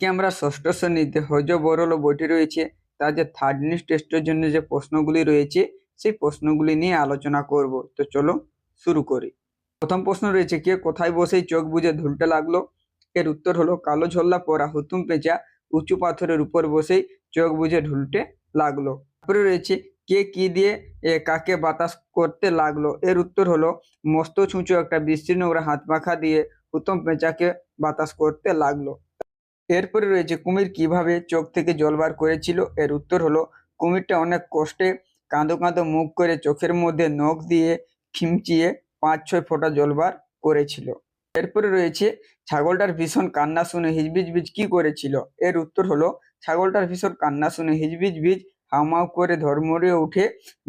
আজকে আমরা ষষ্ঠ শ্রেণীতে হজ বরল বইটি রয়েছে তার যে থার্ড টেস্টের জন্য যে প্রশ্নগুলি রয়েছে, সেই প্রশ্নগুলি নিয়ে আলোচনা করব। তো চলো শুরু করি। প্রথম প্রশ্ন রয়েছে, কে কোথায় বসেই চোখ বুজে ধুলতে লাগল? এর উত্তর হলো, কালো ঝোল্লা পরা হুতুম পেঁচা, উঁচু পাথরের উপর বসেই চোখ বুজে ঢুলতে লাগল। তারপরে রয়েছে, কে কি দিয়ে কাকে বাতাস করতে লাগল? এর উত্তর হলো, মস্ত ছুঁচো একটা বিস্তীর্ণ ওরা হাত পাখা দিয়ে হুতুম পেঁচাকে বাতাস করতে লাগল। এরপরে রয়েছে কুমির কীভাবে চোখ থেকে জল বার করেছিল? এর উত্তর হলো, কুমিরটা অনেক কষ্টে কাঁদো কাঁদো মুখ করে চোখের মধ্যে নখ দিয়ে খিমচিয়ে পাঁচ ছয় ফোঁটা জল বার করেছিল। এরপরে রয়েছে, ছাগলটার ভীষণ কান্না শুনে হিজবিজ বিজ কি করেছিল? এর উত্তর হলো, ছাগলটার ভীষণ কান্না শুনে হিজবিজ বিজ হাউমাউ করে ধর্মড়ে উঠে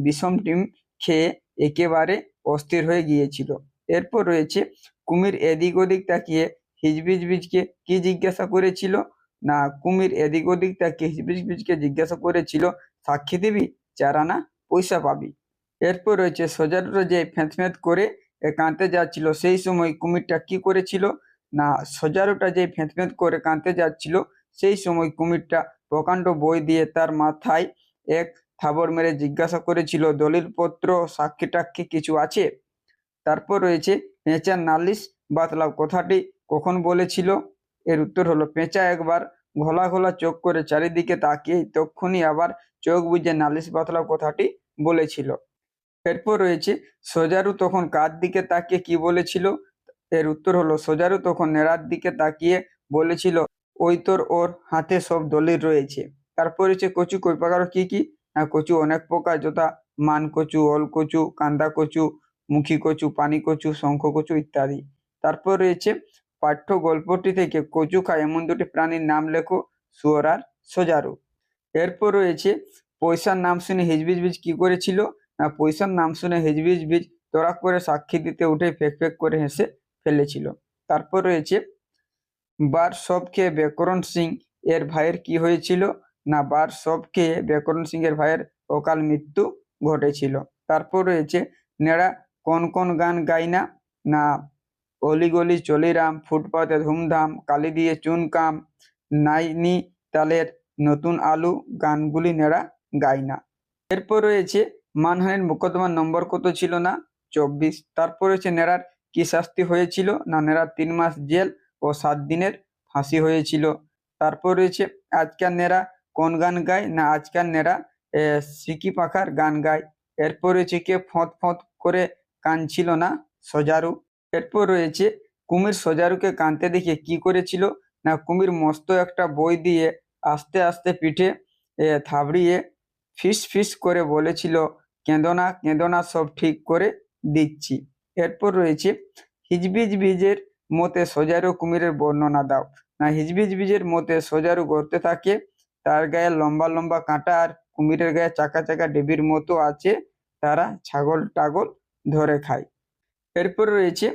বিষম ডিম খেয়ে একেবারে অস্থির হয়ে গিয়েছিল। এরপর রয়েছে, কুমির এদিক ওদিক তাকিয়ে হিজবিজ বিজকে কি জিজ্ঞাসা করেছিল? না, কুমির এদিক ওদিক তাকিয়ে হিজবিজ বিজকে জিজ্ঞাসা করেছিল? সাক্ষী দিবি? চার আনা পয়সা পাবি। এরপর রয়েছে সোজারুরা যে ফেঁত করে কাঁদতে যাচ্ছিল, সেই সময় কুমিরটা কি করেছিল? না, সজারুটা যে ফেঁত করে কাঁদতে যাচ্ছিল, সেই সময় কুমিরটা প্রকাণ্ড বই দিয়ে তার মাথায় এক থাবড় মেরে জিজ্ঞাসা করেছিল, দলিলপত্র সাক্ষী টাক্ষী কিছু আছে? তারপর রয়েছে পেঁচার নালিশ বাতলাও, কথাটি কখন বলেছিল? এর উত্তর হলো, পেঁচা একবার ঘোলা ঘোলা চোখ করে চারিদিকে তাকিয়ে তক্ষুনি আবার চোখ বুজে নালিশ বাতলাও কথাটি বলেছিল। এরপর রয়েছে, সোজারু তখন কার দিকে তাকিয়ে কি বলেছিল? এর উত্তর হলো, সোজারু তখন নেড়ার দিকে তাকিয়ে বলেছিল, ওই তোর ওর হাতে সব দলিল রয়েছে। তারপর রয়েছে, কচু কই প্রকার কি কি? না কচু অনেক প্রকার, যথা মান কচু, অল কচু, কান্দা কচু, মুখী কচু, পানি কচু, শঙ্খ কচু ইত্যাদি। তারপর রয়েছে পাঠ্য গল্পটি থেকে কচু খায়। এমন দুটি প্রাণীর নাম লেখো শুয়োর আর সোজারু। এরপর রয়েছে, পয়সার নাম শুনে হিজবিজ বিজ কি করেছিল? না, পয়সার নাম শুনে হিজবিজ বিজ তোরা করে সাক্ষী দিতে উঠে ফেক ফেক করে হেসে ফেলেছিল। তারপর রয়েছে, বার সব খেয়ে ব্যাকরণ সিং এর ভাইয়ের কি হয়েছিল? না, বার সব খেয়ে ব্যাকরণ সিং এর ভাইয়ের অকাল মৃত্যু ঘটেছিল। তারপর রয়েছে, নেড়া কোন কোন গান গাই না? না অলিগলি চলিরাম, ফুটপাতে ধুমধাম, কালি দিয়ে চুনকাম নাইনি তালের নতুন আলু গানগুলি নেড়া গায় না এরপর রয়েছে মানহানির মোকদ্দমার নম্বর কত ছিল না? চব্বিশ। তারপর রয়েছে নেড়ার কি শাস্তি হয়েছিল না নেড়ার তিন মাস জেল ও সাত দিনের ফাঁসি হয়েছিল? তারপর রয়েছে আজকাল নেড়া কোন গান গায় না আজকাল নেড়া সিকি পাখার গান গায়? এরপর রয়েছে কে ফঁত ফঁত করে কাঁদছিল না সজারু? এরপর রয়েছে, কুমির সজারুকে কাঁদতে দেখে কি করেছিল? না, কুমির মস্ত একটা বই দিয়ে আস্তে আস্তে পিঠে থাবড়িয়ে ফিস ফিস করে বলেছিল, কেঁদো না কেঁদো না, সব ঠিক করে দিচ্ছি। এরপর রয়েছে, হিজবিজ বীজের মতে সজারু কুমিরের বর্ণনা দাও। না, হিজবিজ বীজের মতে সজারু গড়তে থাকে, তার গায়ে লম্বা লম্বা কাঁটা আর কুমিরের গায়ে চাকা চাকা ডেবির মতো আছে, তারা ছাগল টাগল ধরে খায়। এরপর রয়েছে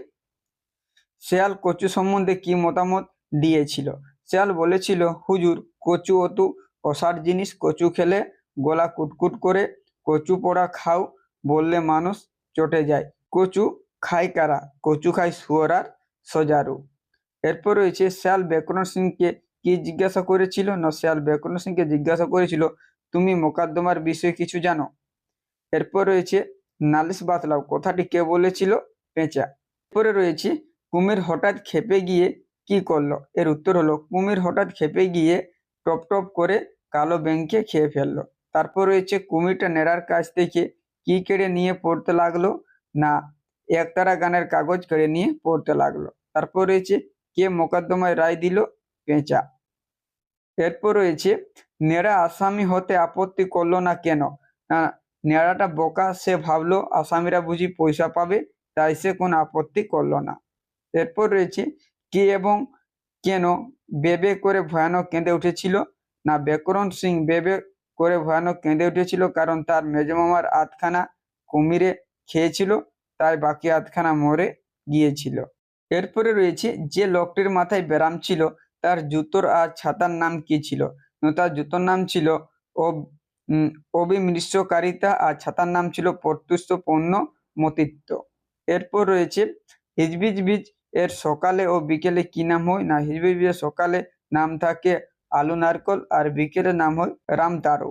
শেয়াল কচু সম্বন্ধে কি মতামত দিয়েছিল? শেয়াল বলেছিল, হুজুর, কচু অতু অসার জিনিস, কচু খেলে গলা কুটকুট করে, কচু পোড়া খাও বললে মানুষ চটে যায়। কচু খায় কারা? কচু খায় শুয়োর আর সজারু। এরপর রয়েছে, শেয়াল ব্যাকরণ সিংকে কি জিজ্ঞাসা করেছিল? না, শেয়াল ব্যাকরণ সিংকে জিজ্ঞাসা করেছিল, তুমি মোকদ্দমার বিষয়ে কিছু জানো? এরপর রয়েছে, নালিশ বাতলাও, কথাটি কে বলেছিল? পেঁচা। এরপরে রয়েছে, কুমির হঠাৎ খেপে গিয়ে কি করল? এর উত্তর হলো, কুমির হঠাৎ খেপে গিয়ে টপ টপ করে কালো ব্যাংকে খেয়ে ফেলল। তারপর রয়েছে, কুমিরটা নেড়ার কাছ থেকে কি কেড়ে নিয়ে পড়তে লাগল? না, একতারা গানের কাগজ কেড়ে নিয়ে পড়তে লাগল। তারপর রয়েছে, কে মোকদ্দমায় রায় দিল? পেঁচা। এরপর রয়েছে, নেড়া আসামি হতে আপত্তি করল না কেন? না, নেড়াটা বোকা সে ভাবলো, আসামিরা বুঝি পয়সা পাবে? তাই সে কোনো আপত্তি করল না। এরপর রয়েছে কে এবং কেন বেবে করে ভয়ানক কেঁদে উঠেছিল? না ব্যাকরণ সিং বেবে করে ভয়ানক কেঁদে উঠেছিল কারণ তার মেজমামার আধখানা কুমিরে খেয়েছিল তাই বাকি আধখানা মরে গিয়েছিল। এরপরে রয়েছে যে লোকটির মাথায় ব্যারাম ছিল তার জুতোর আর ছাতার নাম কি ছিল? তার জুতোর নাম ছিল অব- উম, অবিমৃষ্যকারিতা আর ছাতার নাম ছিল প্রত্যুষ পণ্য মতিত্ব এরপর রয়েছে হিজবিজ বীজ। এর সকালে ও বিকেলে কি নাম হয়? না, হিজবিজ বীজের সকালে নাম থাকে আলু নারকল আর বিকেলের নাম হয় রামতারো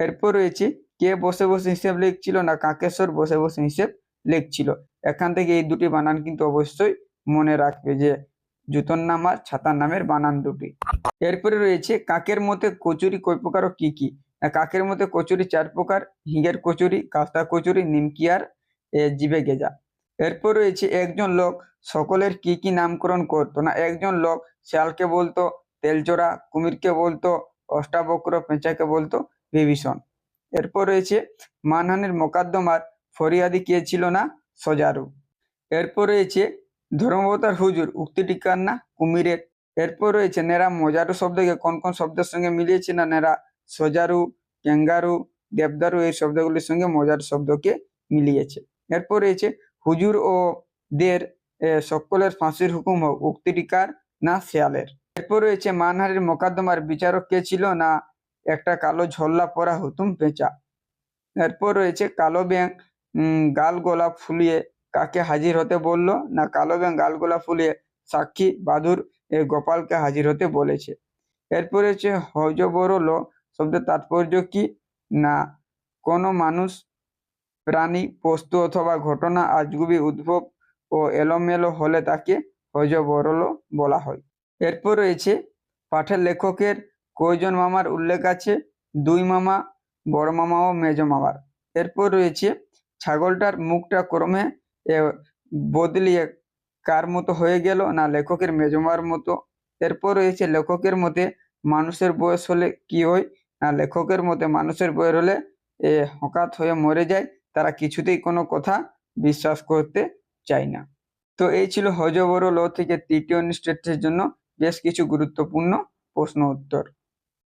এরপর রয়েছে কে বসে বসে হিসেব লিখছিল না কাকেশ্বর বসে বসে হিসেব লিখছিল। এখান থেকে এই দুটি বানান কিন্তু অবশ্যই মনে রাখবে যে জুতোর নাম আর ছাতার নামের বানান দুটি। এরপরে রয়েছে কাকের মতে কচুরি কয় প্রকার ও কি কি? কাকের মতে কচুরি চার প্রকার হিঙ্গের কচুরি, কাস্তা কচুরি, নিমকি আর জিবে গেজা। এরপর রয়েছে একজন লোক, সকলের কি কি নামকরণ করতো না। একজন লোক শিয়ালকে বলতো, তেলচোরা, কুমিরকে বলতো, অষ্টাবক্র পেঁচাকে বলতো, বিভীষণ। এরপর রয়েছে, মানহানির মোকদ্দমার ফরিয়াদি কে ছিল না? সজারু। এরপর রয়েছে, ধর্মবতার হুজুর উক্তিটি কার না? কুমিরের। এরপর রয়েছে, নেরা মজারু শব্দকে কোন কোন শব্দের সঙ্গে মিলিয়েছে না? নেরা সজারু ক্যাঙ্গারু দেবদারু এই শব্দগুলির সঙ্গে মজার শব্দকে মিলিয়েছে। এরপর রয়েছে হুজুর ও দের সকলের ফাঁসির হুকুম হোক, উক্তিটি কার? না শেয়ালের। এরপর রয়েছে মানহারির মোকদ্দমার বিচারক কে ছিল? না একটা কালো ঝল্লা পরা হুতুম পেঁচা। এরপর রয়েছে কালো ব্যাং গাল গোলাপ ফুলিয়ে কাকে হাজির হতে বলল? না কালো ব্যাং গাল গোলাপ ফুলিয়ে সাক্ষী বাদুর গোপালকে হাজির হতে বলেছে। এরপর রয়েছে হজ বড় ল শব্দের তাৎপর্য কি? না, কোনো মানুষ প্রাণী, বস্তু অথবা ঘটনা, আজগুবি, উদ্ভব ও এলোমেলো হলে তাকে হজবরল বলা হয়। এরপর রয়েছে পাঠের লেখকের কয়জন মামার উল্লেখ আছে? দুই মামা, বড় মামা ও মেজ মামার। এরপর রয়েছে ছাগলটার মুখটা ক্রমে বদলিয়ে কার মতো হয়ে গেল না লেখকের মেজমার মতো? এরপর রয়েছে লেখকের মতে মানুষের বয়স হলে কি হয়? না লেখকের মতে মানুষের বয়স হলে এ হকাত হয়ে মরে যায়? তারা কিছুতেই কোনো কথা বিশ্বাস করতে চায় না। তো এই ছিল হজবর ল থেকে তৃতীয় স্টেটের জন্য বেশ কিছু গুরুত্বপূর্ণ প্রশ্ন উত্তর।